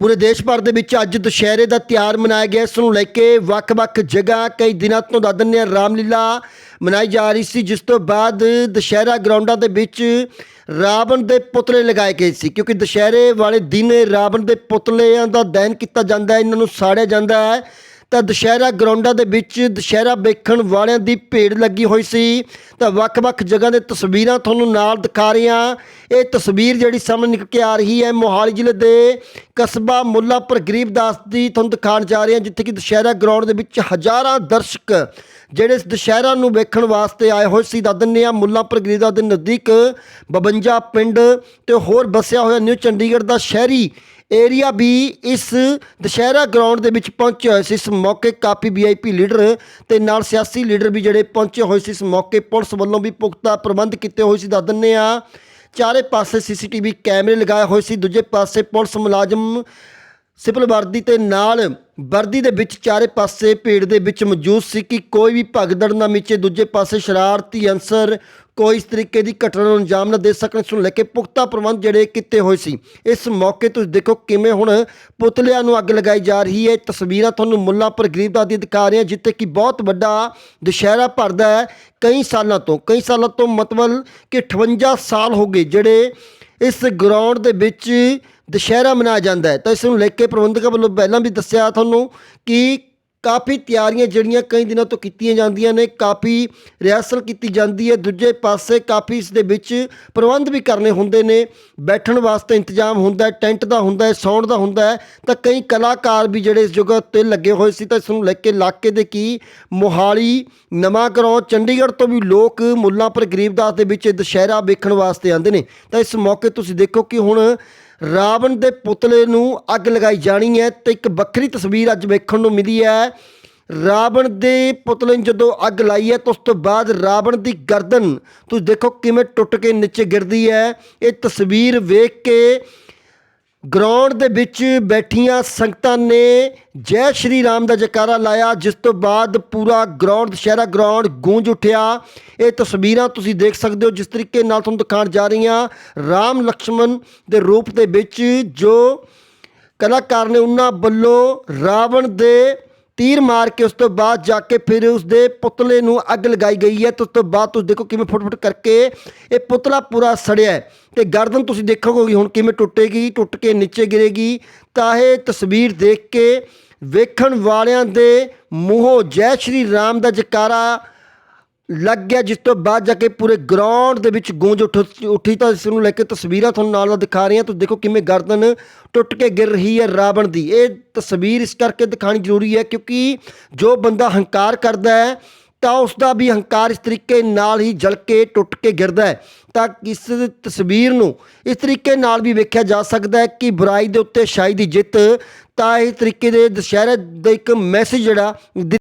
ਪੂਰੇ ਦੇਸ਼ ਭਰ ਦੇ ਵਿੱਚ ਅੱਜ ਦੁਸ਼ਹਿਰੇ ਦਾ ਤਿਉਹਾਰ ਮਨਾਇਆ ਗਿਆ। ਇਸ ਨੂੰ ਲੈ ਕੇ ਵੱਖ-ਵੱਖ ਜਗ੍ਹਾ ਕਈ ਦਿਨਾਂ ਤੋਂ ਦੱਸ ਦਿੰਦੇ ਹਾਂ, ਰਾਮਲੀਲਾ ਮਨਾਈ ਜਾ ਰਹੀ ਸੀ, ਜਿਸ ਤੋਂ ਬਾਅਦ ਦੁਸ਼ਹਿਰਾ ਗਰਾਊਂਡਾਂ ਦੇ ਵਿੱਚ ਰਾਵਣ ਦੇ ਪੁਤਲੇ ਲਗਾਏ ਗਏ ਸੀ, ਕਿਉਂਕਿ ਦੁਸ਼ਹਿਰੇ ਵਾਲੇ ਦਿਨ ਰਾਵਣ ਦੇ ਪੁਤਲਿਆਂ ਦਾ ਦਹਨ ਕੀਤਾ ਜਾਂਦਾ ਹੈ, ਇਹਨਾਂ ਨੂੰ ਸਾੜਿਆ ਜਾਂਦਾ ਹੈ। ਤਾਂ ਦੁਸ਼ਹਿਰਾ ਗਰਾਊਂਡਾਂ ਦੇ ਵਿੱਚ ਦੁਸ਼ਹਿਰਾ ਵੇਖਣ ਵਾਲਿਆਂ ਦੀ ਭੀੜ ਲੱਗੀ ਹੋਈ ਸੀ। ਤਾਂ ਵੱਖ-ਵੱਖ ਜਗ੍ਹਾ ਦੇ ਤਸਵੀਰਾਂ ਤੁਹਾਨੂੰ ਨਾਲ ਦਿਖਾ ਰਹੇ ਹਾਂ। ਇਹ ਤਸਵੀਰ ਜਿਹੜੀ ਸਾਹਮਣੇ ਨਿਕਲ ਕੇ ਆ ਰਹੀ ਹੈ ਮੋਹਾਲੀ ਜ਼ਿਲ੍ਹੇ ਦੇ ਕਸਬਾ ਮੁੱਲਾਪੁਰ ਗਰੀਬਦਾਸ ਦੀ ਤੁਹਾਨੂੰ ਦਿਖਾਉਣ ਜਾ ਰਹੇ ਹਾਂ, ਜਿੱਥੇ ਕਿ ਦੁਸ਼ਹਿਰਾ ਗਰਾਊਂਡ ਦੇ ਵਿੱਚ ਹਜ਼ਾਰਾਂ ਦਰਸ਼ਕ ਜਿਹੜੇ ਇਸ ਦੁਸ਼ਹਿਰਾ ਨੂੰ ਵੇਖਣ ਵਾਸਤੇ ਆਏ ਹੋਏ ਸੀ। ਦੱਸ ਦਿੰਦੇ ਹਾਂ, ਮੁੱਲਾਪੁਰ ਗਰੀਬਦਾਸ ਦੇ ਨਜ਼ਦੀਕ 52 ਪਿੰਡ ਤੇ ਹੋਰ ਵਸਿਆ ਹੋਇਆ ਨਿਊ ਚੰਡੀਗੜ੍ਹ ਦਾ ਸ਼ਹਿਰੀ ਏਰੀਆ ਵੀ ਇਸ ਦੁਸ਼ਹਿਰਾ ਗਰਾਊਂਡ ਦੇ ਵਿੱਚ ਪਹੁੰਚੇ ਹੋਏ ਸੀ। ਇਸ ਮੌਕੇ ਕਾਫੀ ਵੀਆਈਪੀ ਲੀਡਰ ਤੇ ਨਾਲ ਸਿਆਸੀ ਲੀਡਰ ਵੀ ਜਿਹੜੇ ਪਹੁੰਚੇ ਹੋਏ ਸੀ। ਇਸ ਮੌਕੇ ਪੁਲਿਸ ਵੱਲੋਂ ਵੀ ਪੁਖਤਾ ਪ੍ਰਬੰਧ ਕੀਤੇ ਹੋਏ ਸੀ। ਦੱਸ ਦਿੰਦੇ ਆ ਚਾਰੇ ਪਾਸੇ ਸੀਸੀਟੀਵੀ ਕੈਮਰੇ ਲਗਾਏ ਹੋਏ ਸੀ। ਦੂਜੇ ਪਾਸੇ ਪੁਲਿਸ ਮੁਲਾਜ਼ਮ ਸਿਪਲ ਵਰਦੀ ਤੇ ਨਾਲ ਵਰਦੀ ਦੇ ਵਿੱਚ ਚਾਰੇ ਪਾਸੇ ਭੀੜ ਦੇ ਵਿੱਚ ਮੌਜੂਦ ਸੀ ਕਿ ਕੋਈ ਵੀ ਭਗਦੜ ਨਾ ਮਿਚੇ, ਦੂਜੇ ਪਾਸੇ ਸ਼ਰਾਰਤੀ ਅੰਸਰ ਕੋਈ ਇਸ ਤਰੀਕੇ ਦੀ ਘਟਨਾ ਨੂੰ ਅੰਜਾਮ ਨਾ ਦੇ ਸਕਣ। ਇਸ ਨੂੰ ਲੈ ਕੇ ਪੁਖਤਾ ਪ੍ਰਬੰਧ ਜਿਹੜੇ ਕੀਤੇ ਹੋਏ ਸੀ। ਇਸ ਮੌਕੇ ਤੁਸੀਂ ਦੇਖੋ ਕਿਵੇਂ ਹੁਣ ਪੁਤਲਿਆਂ ਨੂੰ ਅੱਗ ਲਗਾਈ ਜਾ ਰਹੀ ਹੈ। ਤਸਵੀਰਾਂ ਤੁਹਾਨੂੰ ਮੁੱਲਾਪੁਰ ਗਰੀਬਦਾਸ ਦੀ ਦਿਖਾ ਰਹੇ ਹਾਂ, ਜਿੱਥੇ ਕਿ ਬਹੁਤ ਵੱਡਾ ਦੁਸ਼ਹਿਰਾ ਭਰਦਾ ਹੈ। ਕਈ ਸਾਲਾਂ ਤੋਂ, ਕਈ ਸਾਲਾਂ ਤੋਂ ਮਤਲਬ ਕਿ 58 ਸਾਲ ਹੋ ਗਏ ਜਿਹੜੇ ਇਸ ਗਰਾਊਂਡ ਦੇ ਵਿੱਚ ਦੁਸ਼ਹਿਰਾ ਮਨਾਇਆ ਜਾਂਦਾ ਹੈ। ਤਾਂ ਇਸ ਨੂੰ ਲੈ ਕੇ ਪ੍ਰਬੰਧਕਾਂ ਵੱਲੋਂ ਪਹਿਲਾਂ ਵੀ ਦੱਸਿਆ ਤੁਹਾਨੂੰ ਕਿ ਕਾਫੀ ਤਿਆਰੀਆਂ ਜਿਹੜੀਆਂ ਕਈ ਦਿਨਾਂ ਤੋਂ ਕੀਤੀਆਂ ਜਾਂਦੀਆਂ ਨੇ, ਕਾਫੀ ਰਿਹਰਸਲ ਕੀਤੀ ਜਾਂਦੀ ਹੈ। ਦੂਜੇ ਪਾਸੇ ਕਾਫੀ ਇਸ ਦੇ ਵਿੱਚ ਪ੍ਰਬੰਧ ਵੀ ਕਰਨੇ ਹੁੰਦੇ ਨੇ। ਬੈਠਣ ਵਾਸਤੇ ਇੰਤਜ਼ਾਮ ਹੁੰਦਾ ਟੈਂਟ ਦਾ ਹੁੰਦਾ ਹੈ, ਸੌਣ ਦਾ ਹੁੰਦਾ ਤਾਂ ਕਈ ਕਲਾਕਾਰ ਵੀ ਜਿਹੜੇ ਇਸ ਜਗ੍ਹਾ ਤੇ ਲੱਗੇ ਹੋਏ ਸੀ, ਤਾਂ ਇਸ ਨੂੰ ਲੈ ਕੇ ਇਲਾਕੇ ਦੇ ਕੀ ਮੋਹਾਲੀ ਨਵਾਂ ਗਰਾਉਂ ਚੰਡੀਗੜ੍ਹ ਤੋਂ ਵੀ ਲੋਕ ਮੁੱਲਾਂਪੁਰ, ਗਰੀਬਦਾਸ ਦੇ ਵਿੱਚ ਦੁਸ਼ਹਿਰਾ ਵੇਖਣ ਵਾਸਤੇ ਆਉਂਦੇ ਨੇ। ਤਾਂ ਇਸ ਮੌਕੇ ਤੁਸੀਂ ਦੇਖੋ ਕਿ ਹੁਣ ਰਾਵਣ ਦੇ ਪੁਤਲੇ ਨੂੰ ਅੱਗ ਲਗਾਈ ਜਾਣੀ ਹੈ ਤੇ ਇੱਕ ਵੱਖਰੀ ਤਸਵੀਰ ਅੱਜ ਵੇਖਣ ਨੂੰ ਮਿਲੀ ਹੈ। ਰਾਵਣ ਦੇ ਪੁਤਲੇ ਨੂੰ ਜਦੋਂ ਅੱਗ ਲਾਈ ਹੈ ਤਾਂ ਉਸ ਤੋਂ ਬਾਅਦ ਰਾਵਣ ਦੀ ਗਰਦਨ, ਤੁਸੀਂ ਦੇਖੋ ਕਿਵੇਂ ਟੁੱਟ ਕੇ ਨੀਚੇ ਗਿਰਦੀ ਹੈ। ਇਹ ਤਸਵੀਰ ਵੇਖ ਕੇ ਗਰਾਊਂਡ ਦੇ ਵਿੱਚ ਬੈਠੀਆਂ ਸੰਗਤਾਂ ਨੇ ਜੈ ਸ਼੍ਰੀ ਰਾਮ ਦਾ ਜੈਕਾਰਾ ਲਾਇਆ, ਜਿਸ ਤੋਂ ਬਾਅਦ ਪੂਰਾ ਗਰਾਊਂਡ ਦੁਸ਼ਹਿਰਾ ਗਰਾਊਂਡ ਗੂੰਜ ਉੱਠਿਆ। ਇਹ ਤਸਵੀਰਾਂ ਤੁਸੀਂ ਦੇਖ ਸਕਦੇ ਹੋ, ਜਿਸ ਤਰੀਕੇ ਨਾਲ ਤੁਹਾਨੂੰ ਦਿਖਾਉਣ ਜਾ ਰਹੀਆਂ ਰਾਮ ਲਕਸ਼ਮਣ ਦੇ ਰੂਪ ਦੇ ਵਿੱਚ ਜੋ ਕਲਾਕਾਰ ਨੇ, ਉਹਨਾਂ ਵੱਲੋਂ ਰਾਵਣ ਦੇ ਤੀਰ ਮਾਰ ਕੇ ਉਸ ਤੋਂ ਬਾਅਦ ਜਾ ਕੇ ਫਿਰ ਉਸ ਦੇ ਪੁਤਲੇ ਨੂੰ ਅੱਗ ਲਗਾਈ ਗਈ ਹੈ ਤੇ ਉਸ ਤੋਂ ਬਾਅਦ ਤੁਸੀਂ ਦੇਖੋ ਕਿਵੇਂ ਫੁੱਟ-ਫੁੱਟ ਕਰਕੇ ਇਹ ਪੁਤਲਾ ਪੂਰਾ ਸੜਿਆ ਹੈ। ਤੇ ਗਰਦਨ ਤੁਸੀਂ ਦੇਖੋਗੇ ਹੁਣ ਕਿਵੇਂ ਟੁੱਟੇਗੀ, ਟੁੱਟ ਕੇ ਨੀਚੇ ਗਿਰੇਗੀ। ਤਾਂ ਇਹ ਤਸਵੀਰ ਦੇਖ ਕੇ ਵੇਖਣ ਵਾਲਿਆਂ ਦੇ ਮੂੰਹੋਂ ਜੈ ਸ਼੍ਰੀ ਰਾਮ ਦਾ ਜਕਾਰਾ ਲੱਗ ਗਿਆ ਜਿਸ ਤੋਂ ਬਾਅਦ ਜਾ ਕੇ ਪੂਰੇ ਗਰਾਊਂਡ ਦੇ ਵਿੱਚ ਗੂੰਜ ਉੱਠ ਉੱਠੀ ਤਾਂ ਇਸ ਨੂੰ ਲੈ ਕੇ ਤਸਵੀਰਾਂ ਤੁਹਾਨੂੰ ਨਾਲ ਨਾਲ ਦਿਖਾ ਰਹੀਆਂ ਤੁਸੀਂ ਦੇਖੋ ਕਿਵੇਂ ਗਰਦਨ ਟੁੱਟ ਕੇ ਗਿਰ ਰਹੀ ਹੈ ਰਾਵਣ ਦੀ। ਇਹ ਤਸਵੀਰ ਇਸ ਕਰਕੇ ਦਿਖਾਣੀ ਜ਼ਰੂਰੀ ਹੈ ਕਿਉਂਕਿ ਜੋ ਬੰਦਾ ਹੰਕਾਰ ਕਰਦਾ ਹੈ, ਤਾਂ ਉਸ ਦਾ ਵੀ ਹੰਕਾਰ ਇਸ ਤਰੀਕੇ ਨਾਲ ਹੀ ਜਲ ਕੇ ਟੁੱਟ ਕੇ ਗਿਰਦਾ ਹੈ। ਤਾਂ ਇਸ ਤਸਵੀਰ ਨੂੰ ਇਸ ਤਰੀਕੇ ਨਾਲ ਵੀ ਵੇਖਿਆ ਜਾ ਸਕਦਾ ਹੈ ਕਿ ਬੁਰਾਈ ਦੇ ਉੱਤੇ ਸ਼ਾਈ ਦੀ ਜਿੱਤ, ਤਾਂ ਇਸ ਤਰੀਕੇ ਦੇ ਦੁਸ਼ਹਿਰੇ ਦਾ ਇੱਕ ਮੈਸੇਜ ਜਿਹੜਾ